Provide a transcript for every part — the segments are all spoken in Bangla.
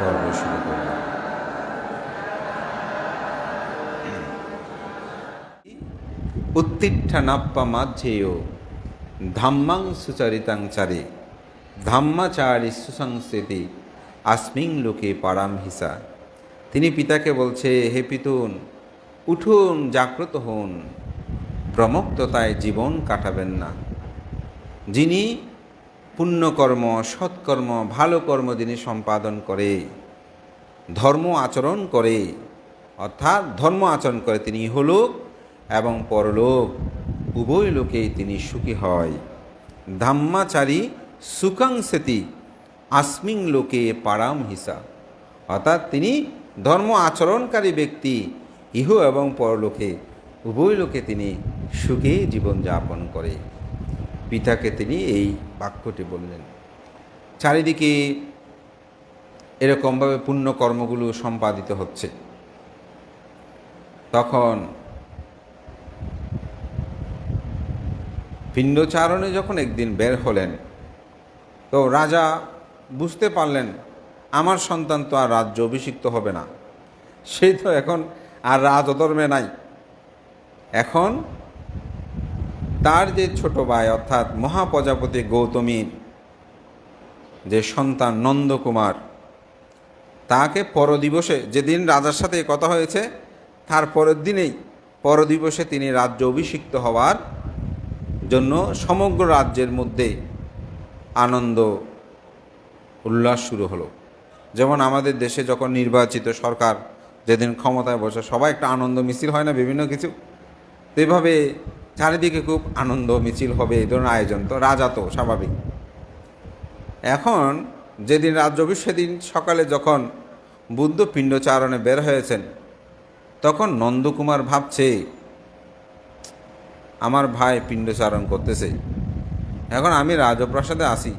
পর্ব শুরু করলাম। উত্তিষ্ঠানাপ্পা মাধ্যেয় ধাম্মাং সুচারিতাং চারে, ধাম্মাচারী সুসংস্কৃতি আসমিং লোকে পারাম হিসা। তিনি পিতাকে বলছে, হে পিতুন, উঠুন, জাগ্রত হন, প্রমুক্ততায় জীবন কাটাবেন না। যিনি পুণ্যকর্ম, সৎকর্ম, ভালো কর্ম তিনি সম্পাদন করে, ধর্ম আচরণ করে, অর্থাৎ ধর্ম আচরণ করে তিনি ইহলোক এবং পরলোক। উভয় লোকেই তিনি সুখী হয়। ধাম্মাচারী সুকাংসেতি আসমিং লোকে পারাম হিসা। অর্থাৎ তিনি ধর্ম আচরণকারী ব্যক্তি, ইহ এবং পরলোকে। উভয় লোকে তিনি সুখে জীবনযাপন করে। পিতাকে তিনি এই বাক্যটি বললেন। চারিদিকে এরকমভাবে পুণ্য কর্মগুলো সম্পাদিত হচ্ছে। তখন পিণ্ডচারণে যখন একদিন বের হলেন, তো রাজা বুঝতে পারলেন, আমার সন্তান তো আর রাজ্য অভিষিক্ত হবে না। সেই তো এখন আর রাজধর্মে নাই। এখন তার যে ছোট ভাই অর্থাৎ মহাপ্রজাপতি গৌতমীর, যে সন্তান নন্দকুমার, তাকে পরদিবসে, যেদিন রাজার সাথে কথা হয়েছে, তার পরের দিনেই পরদিবসে তিনি রাজ্য অভিষিক্ত হওয়ার জন্য সমগ্র রাজ্যের মধ্যে আনন্দ, উল্লাস শুরু হলো। যেমন আমাদের দেশে যখন নির্বাচিত সরকার যেদিন ক্ষমতায় বসে, সবাই একটা আনন্দ মিছিল হয় না, বিভিন্ন কিছু? এভাবে চারিদিকে খুব আনন্দ মিছিল হবে, এই ধরনের আয়োজন তো, রাজা তো, স্বাভাবিক। এখন যেদিন রাজ্য সেদিন সকালে যখন বুদ্ধ পিণ্ডচারণে বের হয়েছেন, তখন নন্দকুমার ভাবছে, আমার ভাই পিণ্ডচারণ করতেছে। এখন আমি রাজপ্রাসাদে আসি।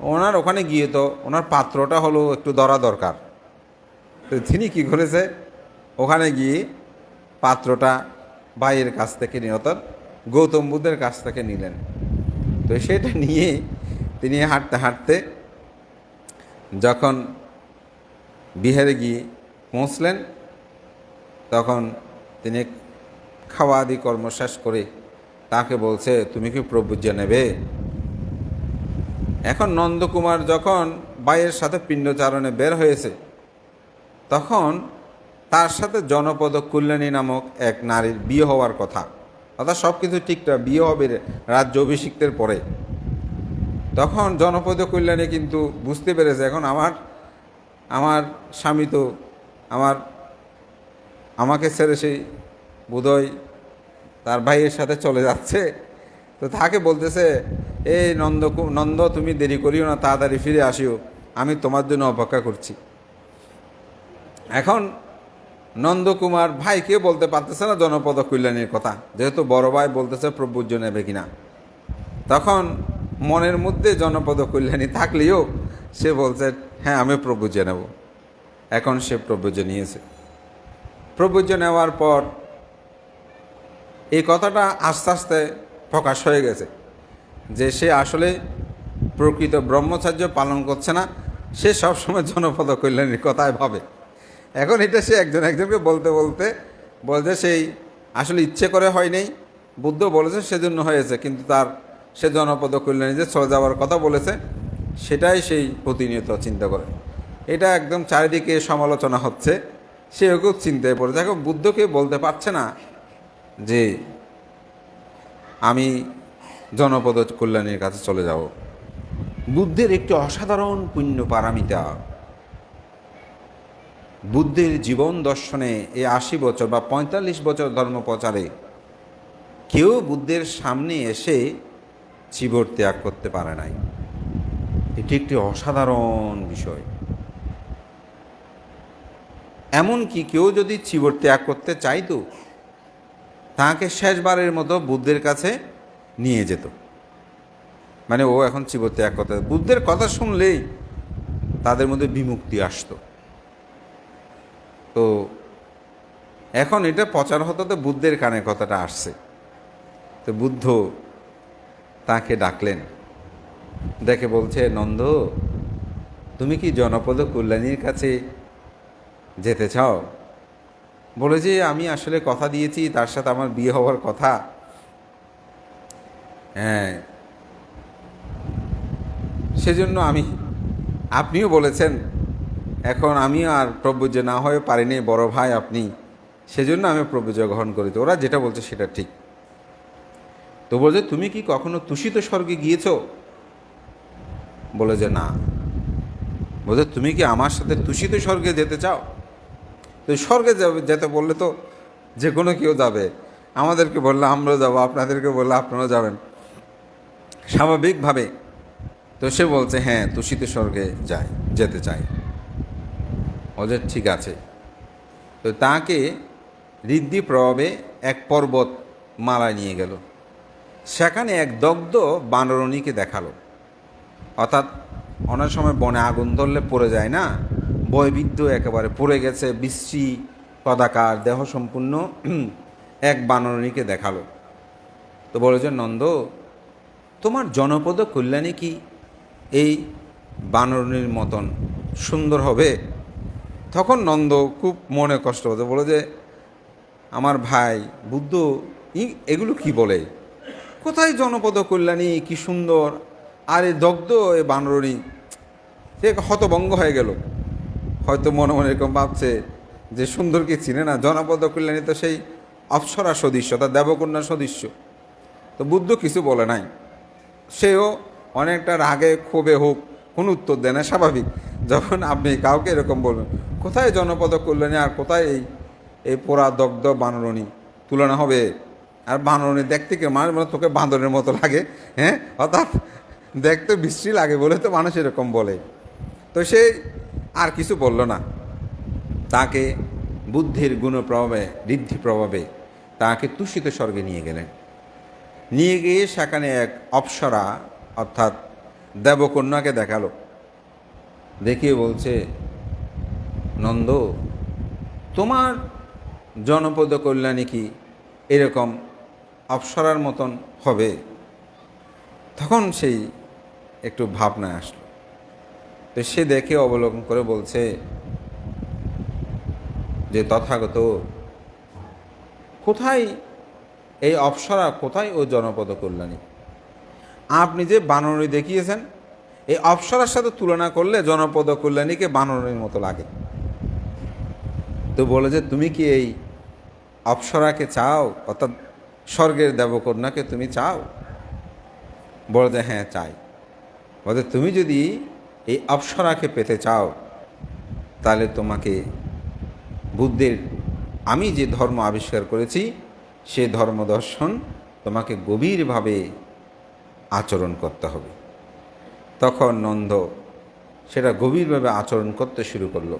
ওনার ওখানে গিয়ে তো, ওনার পাত্রটা হলো একটু ধরা দরকার। তো তিনি কী করেছে? ওখানে গিয়ে পাত্রটা ভাইয়ের কাছ থেকে নিয়ে, অর্থাৎ গৌতম বুদ্ধের কাছ থেকে নিলেন। তো সেটা নিয়ে তিনি হাঁটতে হাঁটতে যখন বিহারে গিয়ে পৌঁছলেন, তখন তিনি খাওয়া আদি কর্ম শেষ করে তাকে বলছে, তুমি কি প্রভুজ্য নেবে এখন নন্দকুমার যখন বাইয়ের সাথে পিণ্ডচারণে বের হয়েছে, তখন তার সাথে জনপদ কল্যাণী নামক এক নারীর বিয়ে হওয়ার কথা। অর্থাৎ সব কিছু ঠিকঠাক বিয়ে হবে রাজ্য অভিষিক্তের পরে। তখন জনপদ কল্যাণী কিন্তু বুঝতে পেরেছে, এখন আমার আমার স্বামী তো আমার, আমাকে ছেড়ে সেই বোধহয় তার ভাইয়ের সাথে চলে যাচ্ছে। তো তাকে বলতেছে, এই নন্দ নন্দ তুমি দেরি করিও না, তাড়াতাড়ি ফিরে আসিও, আমি তোমার জন্য অপেক্ষা করছি। এখন নন্দকুমার ভাইকে বলতে পারতেছে না জনপদ কল্যাণীর কথা। যেহেতু বড় ভাই বলতেছে প্রভুর্য নেবে কিনা। তখন মনের মধ্যে জনপদ কল্যাণী থাকলেও সে বলছে হ্যাঁ আমি প্রভুজ্য নেব। এখন সে প্রভুজ্য নিয়েছে। প্রভুজ্য নেওয়ার পর এই কথাটা আস্তে আস্তে প্রকাশ হয়ে গেছে যে সে আসলে প্রকৃত ব্রহ্মচার্য পালন করছে না। সে সবসময় জনপদ কল্যাণীর কথাই ভাবে। এখন এটা সে একজন একজনকে বলতে বলতে বলছে সেই আসলে ইচ্ছে করে হয় নাই। বুদ্ধ বলেছে সেজন্য হয়েছে, কিন্তু তার সে জনপদ কল্যাণী যে চলে যাওয়ার কথা বলেছে, সেটাই সেই প্রতিনিয়ত চিন্তা করে। এটা একদম চারিদিকে সমালোচনা হচ্ছে সেও খুব চিন্তায় পড়েছে এখন বুদ্ধকে বলতে পারছে না যে আমি জনপদ কল্যাণীর কাছে চলে যাব। বুদ্ধের একটি অসাধারণ পুণ্য পারামিতা বুদ্ধের জীবন দর্শনে এই আশি বছর বা পঁয়তাল্লিশ বছর ধর্ম প্রচারে কেউ বুদ্ধের সামনে এসে চিবর ত্যাগ করতে পারে নাই। এটি একটি অসাধারণ বিষয়। এমনকি কেউ যদি চিবর ত্যাগ করতে চাইতো, তাকে শেষবারের মতো বুদ্ধের কাছে নিয়ে যেত। মানে ও এখন চিবর ত্যাগ করতে, বুদ্ধের কথা শুনলেই তাদের মধ্যে বিমুক্তি আসতো। তো এখন এটা প্রচার হতো তো বুদ্ধের কানে কথাটা আসছে। তো বুদ্ধ তাকে ডাকলেন। দেখে বলছে, নন্দ, তুমি কি জনপদ কল্যাণীর কাছে যেতে চাও? বলে যে, আমি আসলে কথা দিয়েছি, তার সাথে আমার বিয়ে হওয়ার কথা। হ্যাঁ। সেজন্য আমি, আপনিও বলেছেন এখন আমি আর প্রভুজ্য না হয়ে পারিনি, বড় ভাই আপনি। সেজন্য আমি প্রভুজ্য গ্রহণ করেছি ওরা যেটা বলছে সেটা ঠিক। তো বলছে, তুমি কি কখনো তুষিত স্বর্গে গিয়েছো? বলে যে, না। বলছে, তুমি কি আমার সাথে তুষিত স্বর্গে যেতে চাও? তো স্বর্গে যাবে, যেতে বললে তো যে কোনো কেউ যাবে। আমাদেরকে বললে, আমরা যাব। আপনাদেরকে বললে আপনারা যাবেন। স্বাভাবিকভাবে তো সে বলছে হ্যাঁ তুষিত স্বর্গে যায় যেতে চাই। ওদের ঠিক আছে। তো তাকে ঋদ্ধি প্রভাবে এক পর্বত মালায় নিয়ে গেল। সেখানে এক দগ্ধ বানরণীকে দেখাল। অর্থাৎ অনেক সময় বনে আগুন ধরলে পড়ে যায় না? বয়বিদ্ধ একেবারে পড়ে গেছে, বিশ্রী, কদাকার দেহ সম্পূর্ণ এক বানরণীকে দেখাল। তো বলেছে নন্দ, তোমার জনপদ কল্যাণী কি এই বানরণীর মতন সুন্দর হবে? তখন নন্দ খুব মনে কষ্ট হতো, বলে যে, আমার ভাই, বুদ্ধ এগুলো কি বলে? কোথায় জনপদ কল্যাণী, কি সুন্দর? আর এই দগ্ধ এ বানরণী। সে হতভঙ্গ হয়ে গেল। হয়তো মনে মনে এরকম ভাবছে যে সুন্দরকে চিনে না? জনপদ কল্যাণী তো সেই অপ্সরা সদৃশ্য তার দেবকন্যা সদৃশ্য তো বুদ্ধ কিছু বলে নাই। সেও অনেকটা রাগে ক্ষোভে হোক কোনো উত্তর দেয় না, স্বাভাবিক। যখন আপনি কাউকে এরকম বলবেন, কোথায় জনপদ কল্যাণী আর কোথায় এই এই পোড়া দগ্ধ বানরণী? তুলনা হবে? আর বানরণী দেখতে কি মানুষ মানে তোকে বাঁদরের মতো লাগে হ্যাঁ? অর্থাৎ দেখতে বিশ্রী লাগে বলে তো মানুষ এরকম বলে। তো সে আর কিছু বলল না। তাকে বুদ্ধির গুণপ্রভাবে, ঋদ্ধি প্রভাবে তাকে তুষিত স্বর্গে নিয়ে গেলেন। নিয়ে গিয়ে সেখানে এক অপ্সরা, অর্থাৎ দেবকন্যাকে দেখাল। দেখিয়ে বলছে, নন্দ, তোমার জনপদ কল্যাণী কি এরকম অপ্সরার মতন হবে? তখন সেই একটু ভাবনায় আসলো। তো সে দেখে অবলোকন করে বলছে, যে তথাগত কোথায় এই অপ্সরা, কোথায় ও জনপদ কল্যাণী? আপনি যে বানরী দেখিয়েছেন, এই অপ্সরার সাথে তুলনা করলে জনপদ কল্যাণীকে বানরীর মতো লাগে। তো বলে যে, তুমি কি এই অপ্সরাকে চাও? অর্থাৎ স্বর্গের দেবকন্যাকে তুমি চাও? বলে যে হ্যাঁ চাই। বলে তুমি যদি এই অপ্সরাকে পেতে চাও, তাহলে তোমাকে বুদ্ধের, আমি যে ধর্ম আবিষ্কার করেছি, সে ধর্ম দর্শন তোমাকে গভীরভাবে আচরণ করতে হবে। তখন নন্দ সেটা গভীরভাবে আচরণ করতে শুরু করল।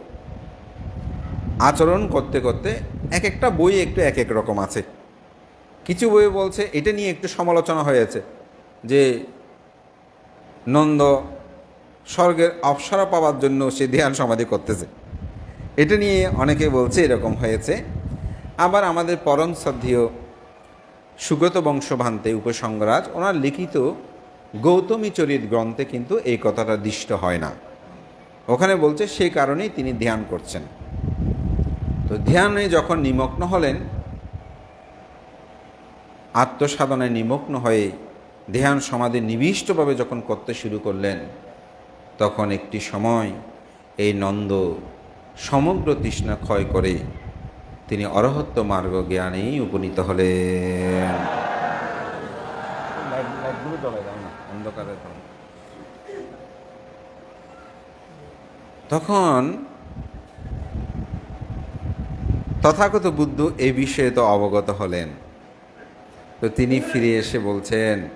আচরণ করতে করতে এক একটা বই একটু এক এক রকম আছে। কিছু বই বলছে, এটা নিয়ে একটু সমালোচনা হয়েছে যে নন্দ স্বর্গের অপসরা পাওয়ার জন্য সে ধ্যান সমাধি করতেছে। এটা নিয়ে অনেকে বলছে এরকম হয়েছে। আবার আমাদের পরম শ্রদ্ধেয় সুগত বংশভান্তে উপসংগরাজ, ওনার লিখিত গৌতমী চরিত গ্রন্থে কিন্তু এই কথাটা দৃষ্ট হয় না। ওখানে বলছে সেই কারণেই তিনি ধ্যান করছেন। তো ধ্যানে যখন নিমগ্ন হলেন, আত্মসাধনায় নিমগ্ন হয়ে ধ্যান সমাধি নিবিষ্টভাবে যখন করতে শুরু করলেন, তখন একটি সময় এই নন্দ সমগ্র তৃষ্ণা ক্ষয় করে তিনি অরহত্ব মার্গ জ্ঞানেই উপনীত হলেন। অন্ধকারে তখন তথাগত বুদ্ধ এই বিষয়ে তো অবগত হলেন। তো তিনি ফিরে এসে বলছেন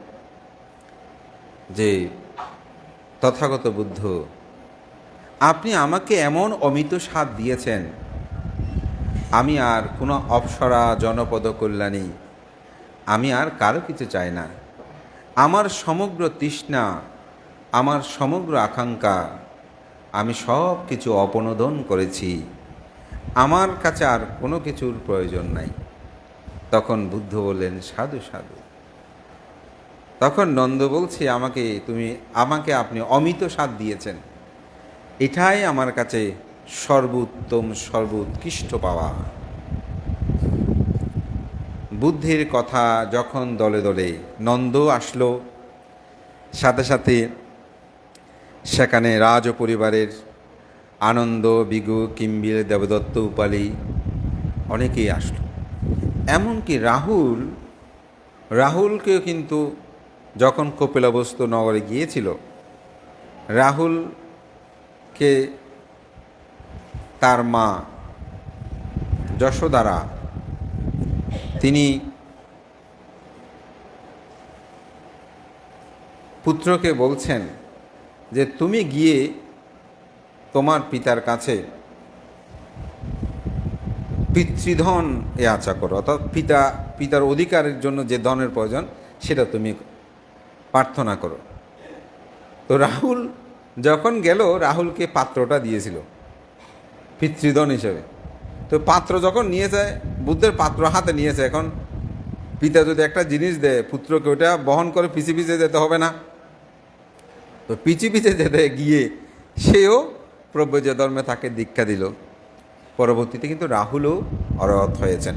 যে তথাগত বুদ্ধ আপনি আমাকে এমন অমিত স্বাদ দিয়েছেন আমি আর কোনো অপসরা জনপদ কল্যাণী, আমি আর কারও কিছু চাই না। আমার সমগ্র তৃষ্ণা, আমার সমগ্র আকাঙ্ক্ষা, আমি সব কিছু অপনোদন করেছি। আমার কাছে আর কোনো কিছুর প্রয়োজন নাই। তখন বুদ্ধ বললেন, সাধু সাধু। তখন নন্দ বলছে, আমাকে, তুমি, আমাকে আপনি অমিত স্বাদ দিয়েছেন। এটাই আমার কাছে সর্বোত্তম, সর্বোৎকৃষ্ট পাওয়া। বুদ্ধির কথা যখন দলে দলে নন্দ আসলো, সাথে সাথে সেখানে রাজ পরিবারের আনন্দ, বিগু কিম্বির দেবদত্ত, উপালি অনেকেই আসলো। এমনকি রাহুল, রাহুলকেও কিন্তু যখন কপিলাবস্তু নগরে গিয়েছিল, রাহুলকে তার মা যশোদারা, তিনি পুত্রকে বলছেন যে, তুমি গিয়ে তোমার পিতার কাছে পিতৃধন এ আশা করো, অর্থাৎ পিতা, পিতার অধিকারের জন্য যে ধনের প্রয়োজন, সেটা তুমি প্রার্থনা করো। তো রাহুল যখন গেল, রাহুলকে পাত্রটা দিয়েছিল। পিতৃধন হিসেবে। তো পাত্র যখন নিয়েছে বুদ্ধের পাত্র হাতে নিয়েছে এখন, পিতা যদি একটা জিনিস দেয়, পুত্রকে ওটা বহন করে পিছিয়ে পিছিয়ে যেতে হবে না। তো পিছি পিছিয়ে যেতে গিয়ে সেও প্রব্রজ ধর্মে তাকে দীক্ষা দিল। পরবর্তীতে কিন্তু রাহুলও অরহত হয়েছেন।